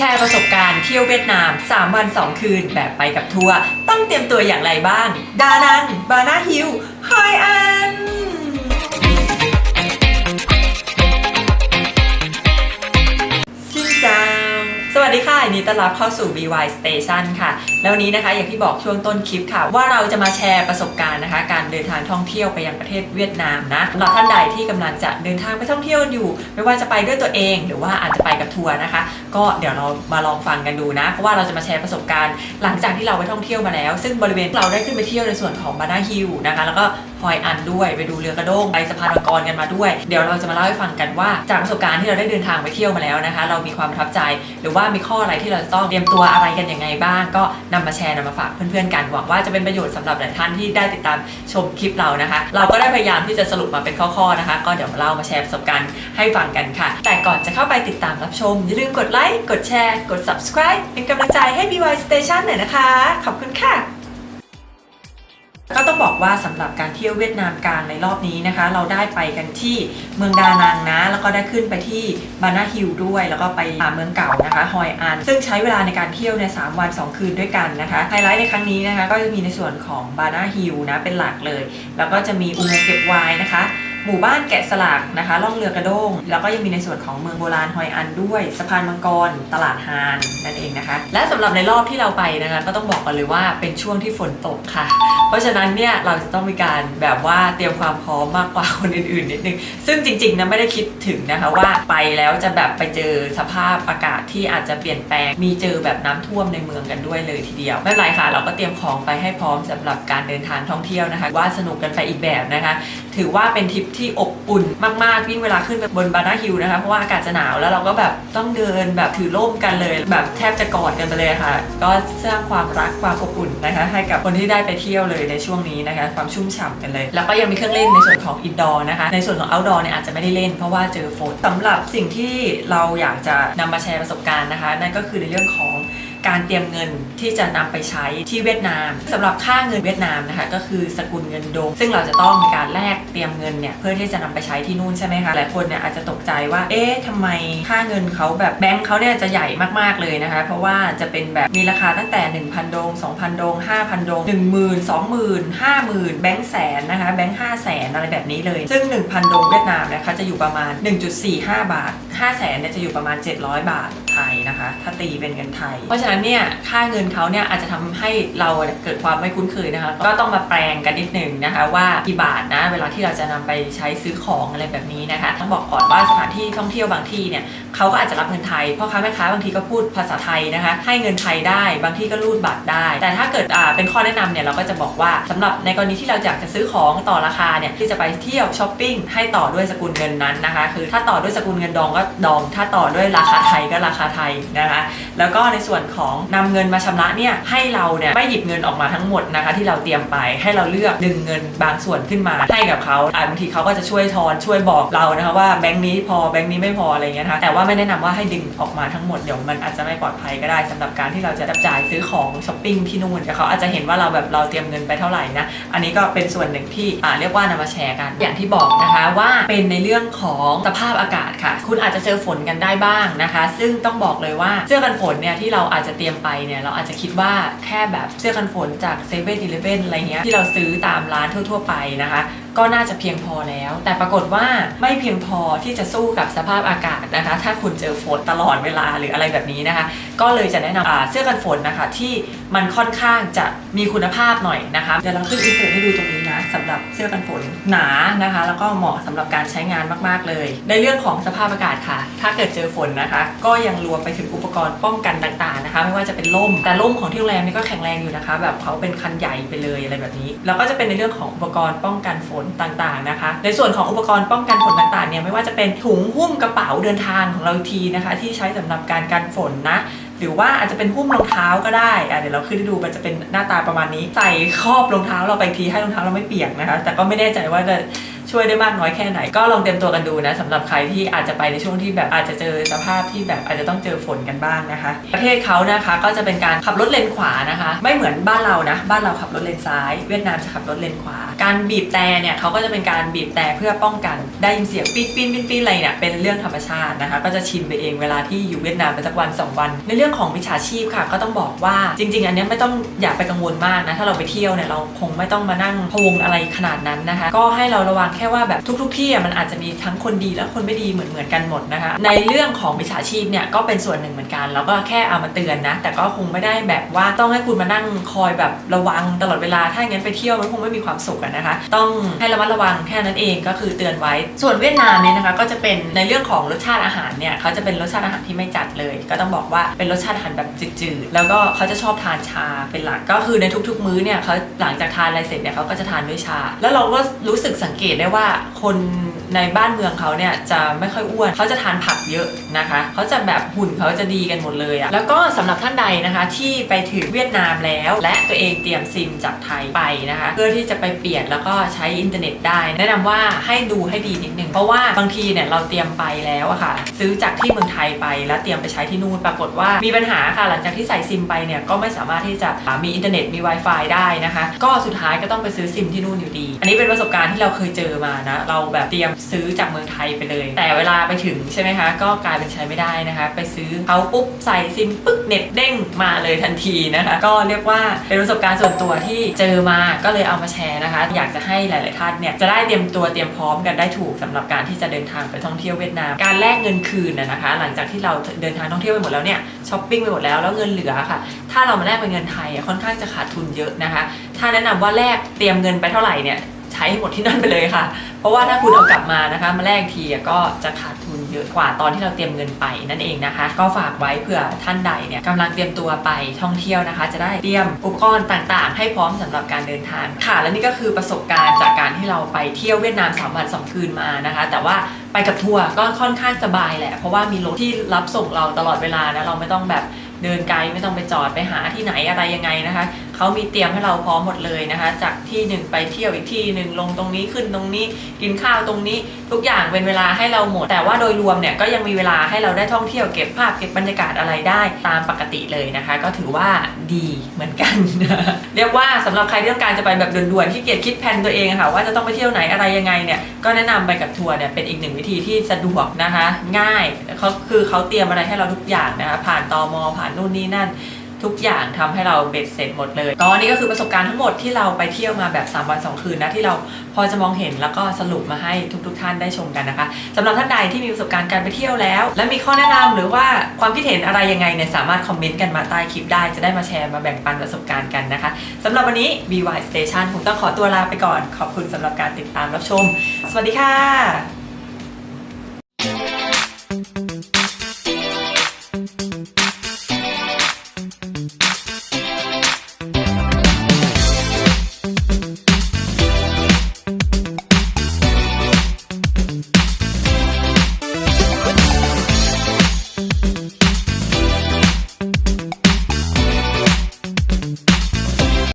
แชร์ประสบการณ์เที่ยวเวียดนาม 3 วัน 2 คืนแบบไปกับทัวร์ต้องเตรียมตัวอย่างไรบ้าง ดานันบานาฮิวไฮอัน วัสดีค่ะยินดีต้อนรับเข้าสู่ BY Station ค่ะ แล้วนี้นะคะอย่างที่บอกช่วงต้นคลิปค่ะ ว่าเราจะมาแชร์ประสบการณ์นะคะ การเดินทางท่องเที่ยวไปยังประเทศเวียดนามนะสำหรับท่านใดที่กำลังจะเดินทางไปท่องเที่ยวอยู่ ไม่ว่าจะไปด้วยตัวเอง หรือว่าอาจจะไปกับทัวร์นะคะ ก็เดี๋ยวเรามาลองฟังกันดูนะเพราะว่าเราจะมาแชร์ประสบการณ์ หลังจากที่เราไปท่องเที่ยวมาแล้ว ซึ่งบริเวณเราได้ขึ้นไปเที่ยวในส่วนของบานาฮิลนะคะ แล้วก็ ฮอยอันด้วยไปดูเรือกระด้งไปสะพานมังกรกันมาด้วย เดี๋ยวเราจะมาเล่าให้ฟังกันว่า จากประสบการณ์ที่เราได้เดินทางไปเที่ยวมาแล้วนะคะ เรามีความประทับใจ หรือว่ามีข้ออะไรที่เราต้องเตรียมตัวอะไรกันยังไงบ้าง ก็นำมาแชร์นำมาฝากเพื่อนๆกันหวังว่าจะเป็นประโยชน์สำหรับหลายท่านที่ได้ติดตามชมคลิปเรานะคะ เราก็ได้พยายามที่จะสรุปมาเป็นข้อๆนะคะ ก็เดี๋ยวมาเล่ามาแชร์ประสบการณ์ให้ฟังกันค่ะ แต่ก่อนจะเข้าไปติดตามรับชมอย่าลืมกดไลค์กดแชร์กด subscribe เป็นกำลังใจให้ BY Station หน่อยนะคะ ขอบคุณค่ะ ก็ต้องบอกว่าสำหรับการเที่ยวเวียดนามกลางในรอบนี้นะคะ เราได้ไปกันที่เมืองดานังนะ แล้วก็ได้ขึ้นไปที่บานาฮิลด้วย แล้วก็ไปหาเมืองเก่านะคะฮอยอัน ซึ่งใช้เวลาในการเที่ยวในสามวัน2 คืนด้วยกันนะคะไฮไลท์ในครั้งนี้นะคะ ก็จะมีในส่วนของบานาฮิลนะเป็นหลักเลย แล้วก็จะมีอุโมงค์เก็บไวน์นะคะ หมู่บ้านแกะสลักนะคะล่องเรือกระด้ง แล้วก็ยังมีในส่วนของเมืองโบราณฮอยอันด้วยสะพานมังกร ตลาดฮานนั่นเองนะคะ และสำหรับในรอบที่เราไปนะคะก็ต้องบอกกันเลยว่าเป็นช่วงที่ฝนตกค่ะ เพราะฉะนั้นเนี่ยเราจะต้องมีการแบบว่าเตรียมความพร้อมมากกว่าคนอื่นๆนิดนึงซึ่งจริงๆนะไม่ได้คิดถึงนะคะว่าไปแล้วจะแบบไปเจอสภาพอากาศที่อาจจะเปลี่ยนแปลงมีเจอแบบน้ำท่วมในเมืองกันด้วยเลยทีเดียวไม่เป็นไรค่ะ เราก็เตรียมของไปให้พร้อมสำหรับการเดินทางท่องเที่ยวนะคะ ว่าสนุกกันไปอีกแบบนะคะ ถือว่าเป็นทริปที่อบอุ่นมากๆยิ่งเวลาขึ้นไปบนบานาฮิลนะคะเพราะว่าอากาศจะหนาวแล้วเราก็แบบต้องเดินแบบถือร่มกันเลย แบบแทบจะกอดกันไปเลยค่ะ ก็สร้างความรักความอบอุ่นนะคะ ให้กับคนที่ได้ไปเที่ยวเลยในช่วงนี้นะคะ ความชุ่มฉ่ำกันเลย แล้วก็ยังมีเครื่องเล่นในส่วนของอินดอร์นะคะ ในส่วนของ outdoor เนี่ยอาจจะไม่ได้เล่นเพราะว่าเจอฝนสำหรับสิ่งที่เราอยากจะนำมาแชร์ประสบการณ์นะคะ นั่นก็คือในเรื่องของ การเตรียมเงินที่จะนำไปใช้ที่เวียดนามสำหรับค่าเงินเวียดนามนะคะก็คือสกุลเงินดง ซึ่งเราจะต้องมีการแลกเตรียมเงินเนี่ยเพื่อที่จะนำไปใช้ที่นู่นใช่ไหมคะหลายคนเนี่ยอาจจะตกใจว่าเอ๊ะทำไมค่าเงินเขาแบบแบงค์เขาเนี่ยจะใหญ่มากๆเลยนะคะ เพราะว่าจะเป็นแบบมีราคาตั้งแต่ 1,000 ดง 2,000 ดง 5,000 ดง 10,000 20,000 50,000 แบงค์แสนนะคะแบงค์5แสนอะไรแบบนี้เลย ซึ่ง 1,000 ดงเวียดนามนะคะจะอยู่ประมาณ 1.45 บาท 5แสนเนี่ยจะอยู่ประมาณ 700 บาท ทยนะคะ ถ้าตีเป็นเงินไทย เพราะฉะนั้นเนี่ยค่าเงินเขาเนี่ยอาจจะทำให้เราเกิดความไม่คุ้นเคยนะคะ ก็ต้องมาแปลงกันนิดนึงนะคะ ว่ากี่บาทนะเวลาที่เราจะนำไปใช้ซื้อของอะไรแบบนี้นะคะต้องบอกก่อนว่าสถานที่ท่องเที่ยวบางที่เนี่ยเขาก็อาจจะรับเงินไทยพ่อค้าแม่ค้าบางทีก็พูดภาษาไทยนะคะ ให้เงินไทยได้บางที่ก็รูดบัตรได้ แต่ถ้าเกิดอ่าเป็นข้อแนะนำเนี่ยเราก็จะบอกว่าสำหรับในกรณีที่เราอยากจะซื้อของต่อราคาเนี่ยที่จะไปเที่ยวช้อปปิ้งให้ต่อด้วยสกุลเงินนั้นนะคะ คือถ้าต่อด้วยสกุลเงินดองก็ดอง ถ้าต่อด้วยราคาไทยก็ราคาไทยนะคะแล้วก็ในส่วนของนำเงินมาชำระเนี่ยให้เราเนี่ยไม่หยิบเงินออกมาทั้งหมดนะคะที่เราเตรียมไปให้เราเลือกดึงเงินบางส่วนขึ้นมาให้กับเขาอ่าบางทีเขาก็จะช่วยทอนช่วยบอกเรานะคะว่าแบงค์นี้พอแบงค์นี้ไม่พออะไรเงี้ยนะคะแต่ว่าไม่แนะนำว่าให้ดึงออกมาทั้งหมดเดี๋ยวมันอาจจะไม่ปลอดภัยก็ได้สำหรับการที่เราจะจับจ่ายซื้อของช้อปปิ้งที่นู่นแต่เขาอาจจะเห็นว่าเราแบบเราเตรียมเงินไปเท่าไหร่นะอันนี้ก็เป็นส่วนหนึ่งที่อ่าเรียกว่านำมาแชร์กัน อย่างที่บอกนะคะว่าเป็นในเรื่องของสภาพอากาศค่ะ คุณอาจจะเจอฝนกันได้บ้างนะคะ ซึ่งต้องบอกเลยว่าเสื้อกันฝนเนี่ยที่เราอาจจะเตรียมไปเนี่ยเราอาจจะคิดว่าแค่แบบเสื้อกันฝนจากเซเว่นอีเลฟเว่นอะไรเงี้ยที่เราซื้อตามร้านทั่ว ๆ ไปนะคะ ก็น่าจะเพียงพอแล้ว แต่ปรากฏว่าไม่เพียงพอที่จะสู้กับสภาพอากาศนะคะ ถ้าคุณเจอฝนตลอดเวลาหรืออะไรแบบนี้นะคะ ก็เลยจะแนะนำเสื้อกันฝนนะคะที่มันค่อนข้างจะมีคุณภาพหน่อยนะคะเดี๋ยวเราขึ้นอินเสิร์ตให้ดูตรงนี้ สำหรับเสื้อกันฝนหนานะคะ แล้วก็เหมาะสำหรับการใช้งานมากๆเลย ในเรื่องของสภาพอากาศค่ะ ถ้าเกิดเจอฝนนะคะ ก็ยังรวมไปถึงอุปกรณ์ป้องกันต่างๆนะคะ ไม่ว่าจะเป็นร่มแต่ร่มของที่โรงแรมนี่ก็แข็งแรงอยู่นะคะ แบบเขาเป็นคันใหญ่ไปเลยอะไรแบบนี้แล้วก็จะเป็นในเรื่องของอุปกรณ์ป้องกันฝนต่างๆนะคะ ในส่วนของอุปกรณ์ป้องกันฝนต่างๆเนี่ยไม่ว่าจะเป็นถุงหุ้มกระเป๋าเดินทางของเราทีนะคะ ที่ใช้สำหรับการกันฝนนะ หรือว่าอาจจะเป็นหุ้มรองเท้าก็ได้อะเดี๋ยวเราขึ้นให้ดูมันจะเป็นหน้าตาประมาณนี้ใส่ครอบรองเท้าเราไปทีให้รองเท้าเราไม่เปียกนะคะ แต่ก็ไม่แน่ใจว่าจะ ช่วยได้มากน้อยแค่ไหน ก็ลองเตรียมตัวกันดูนะสำหรับใครที่อาจจะไปในช่วงที่แบบอาจจะเจอสภาพที่แบบอาจจะต้องเจอฝนกันบ้างนะคะ ประเทศเขานะคะก็จะเป็นการขับรถเลนขวานะคะ ไม่เหมือนบ้านเรานะ บ้านเราขับรถเลนซ้าย เวียดนามจะขับรถเลนขวา การบีบแต่เนี่ยเขาก็จะเป็นการบีบแต่เพื่อป้องกัน ได้ยินเสียงปี๊ดปี๊ดปี๊ดปี๊ดอะไรเนี่ยเป็นเรื่องธรรมชาตินะคะ ก็จะชินไปเองเวลาที่อยู่เวียดนามไปสักวันสองวัน ในเรื่องของมิจฉาชีพค่ะ ก็ต้องบอกว่าจริง ๆ อันนี้ไม่ต้องอย่าไปกังวลมากนะถ้าเราไปเที่ยวเนี่ยเราคงไม่ต้องมานั่งพวงอะไรขนาดนั้นนะคะ ก็ให้เราระวังแค่ว่าแบบทุก ๆ ที่มันอาจจะมีทั้งคนดีและคนไม่ดีเหมือนเหมือนๆกันหมดนะคะ ในเรื่องของมิจฉาชีพเนี่ยก็เป็นส่วนหนึ่งเหมือนกัน แล้วก็แค่เอามาเตือนนะ แต่ก็คงไม่ได้แบบว่าต้องให้คุณมานั่งคอยแบบระวังตลอดเวลา ถ้าอย่างนั้นไปเที่ยวมันคงไม่มีความสุขนะคะ ต้องให้ระมัดระวังแค่นั้นเองก็คือเตือนไว้ ส่วนเวียดนามเนี่ยนะคะก็จะเป็นในเรื่องของรสชาติอาหารเนี่ยเขาจะเป็นรสชาติอาหารที่ไม่จัดเลย ก็ต้องบอกว่าเป็นรสชาติอาหารแบบจืดๆ แล้วก็เขาจะชอบทานชาเป็นหลัก ก็คือในทุกๆ มื้อเนี่ยเขาหลังจากทานอะไรเสร็จเนี่ยเขาก็จะทานด้วยชา แล้วเราก็รู้สึกสังเกตได้ว่าคนในบ้านเมืองเขาเนี่ยจะไม่ค่อยอ้วนเขาจะทานผักเยอะนะคะเขาจะแบบหุ่นเขาจะดีกันหมดเลยอะแล้วก็สำหรับท่านใดนะคะที่ไปถึงเวียดนามแล้ว และตัวเองเตรียมซิมจากไทยไปนะคะ เพื่อที่จะไปเปลี่ยนแล้วก็ใช้อินเทอร์เน็ตได้ แนะนำว่าให้ดูให้ดีนิดนึงเพราะว่าบางทีเนี่ยเราเตรียมไปแล้วอะค่ะ ซื้อจากที่เมืองไทยไปแล้วเตรียมไปใช้ที่นู่นปรากฏว่ามีปัญหาค่ะหลังจากที่ใส่ซิมไปเนี่ยก็ไม่สามารถที่จะมีอินเทอร์เน็ตมี Wi-Fi ได้นะคะ ก็สุดท้ายก็ต้องไปซื้อซิมที่นู่นอยู่ดี อันนี้เป็นประสบการณ์ที่เราเคยเจอมานะ เราแบบเตรียมซื้อจากเมืองไทยไปเลย แต่เวลาไปถึงใช่ไหมคะ ก็กลายเป็นใช้ไม่ได้นะคะ ไปซื้อเขาปุ๊บใส่ซิมปึ๊กเน็ตเด้งมาเลยทันทีนะคะ ก็เรียกว่าเป็นประสบการณ์ส่วนตัวที่เจอมาก็เลยเอามาแชร์นะคะ อยากจะให้หลาย ๆ ท่านเนี่ยจะได้เตรียมตัวเตรียมพร้อมกันได้ถูกสำหรับการที่จะเดินทางไปท่องเที่ยวเวียดนาม การแลกเงินคืนนะคะ หลังจากที่เราเดินทางท่องเที่ยวไปหมดแล้วเนี่ยช้อปปิ้งไปหมดแล้วแล้วเงินเหลือค่ะ ถ้าเรามาแลกเป็นเงินไทยค่อนข้างจะขาดทุนเยอะนะคะ ถ้าแนะนำว่าแลกเตรียมเงินไปเท่าไหร่เนี่ย ใช้หมดที่นั่นไปเลยค่ะ เพราะว่าถ้าคุณเอากลับมานะคะมาแลกทีก็จะขาดทุนเยอะกว่าตอนที่เราเตรียมเงินไปนั่นเองนะคะ ก็ฝากไว้เผื่อท่านใดเนี่ยกำลังเตรียมตัวไปท่องเที่ยวนะคะ จะได้เตรียมอุปกรณ์ต่างๆ ให้พร้อมสำหรับการเดินทางค่ะ และนี่ก็คือประสบการณ์จากการที่เราไปเที่ยวเวียดนาม3วัน2คืนมานะคะ แต่ว่าไปกับทัวร์ก็ค่อนข้างสบายแหละ เพราะว่ามีรถที่รับส่งเราตลอดเวลานะเราไม่ต้องแบบเดินไกลไม่ต้องไปจอดไปหาที่ไหนอะไรยังไงนะคะ เขามีเตรียมให้เราพร้อมหมดเลยนะคะ จากที่หนึ่งไปเที่ยวอีกที่หนึ่งลงตรงนี้ขึ้นตรงนี้กินข้าวตรงนี้ ทุกอย่างเป็นเวลาให้เราหมด แต่ว่าโดยรวมเนี่ยก็ยังมีเวลาให้เราได้ท่องเที่ยวเก็บภาพเก็บบรรยากาศอะไรได้ตามปกติเลยนะคะ ก็ถือว่าดีเหมือนกัน เรียกว่าสำหรับใครที่ต้องการจะไปแบบด่วนๆที่เกียจคิดแผนตัวเองค่ะว่าจะต้องไปเที่ยวไหนอะไรยังไงเนี่ยก็แนะนำไปกับทัวร์เนี่ยเป็นอีกหนึ่งวิธีที่สะดวกนะคะ ง่ายเขาคือเขาเตรียมอะไรให้เราทุกอย่างนะคะผ่านตอมผ่านนู่นนี่นั่น ทุกอย่างทำให้เราเบ็ดเสร็จหมดเลย ก็นี่ก็คือประสบการณ์ทั้งหมดที่เราไปเที่ยวมาแบบ 3 วัน 2 คืนนะที่เราพอจะมองเห็นแล้วก็สรุปมาให้ทุกๆทท่านได้ชมกันนะคะสำหรับท่านใดที่มีประสบการณ์การไปเที่ยวแล้ว และมีข้อแนะนำหรือว่าความคิดเห็นอะไรยังไงเนี่ยสามารถคอมเมนต์กันมาใต้คลิปได้จะได้มาแชร์มาแบ่งปันประสบการณ์กันนะคะสำหรับวันนี้ BY Station ผมต้องขอตัวลาไปก่อน ขอบคุณสำหรับการติดตามรับชม สวัสดีค่ะ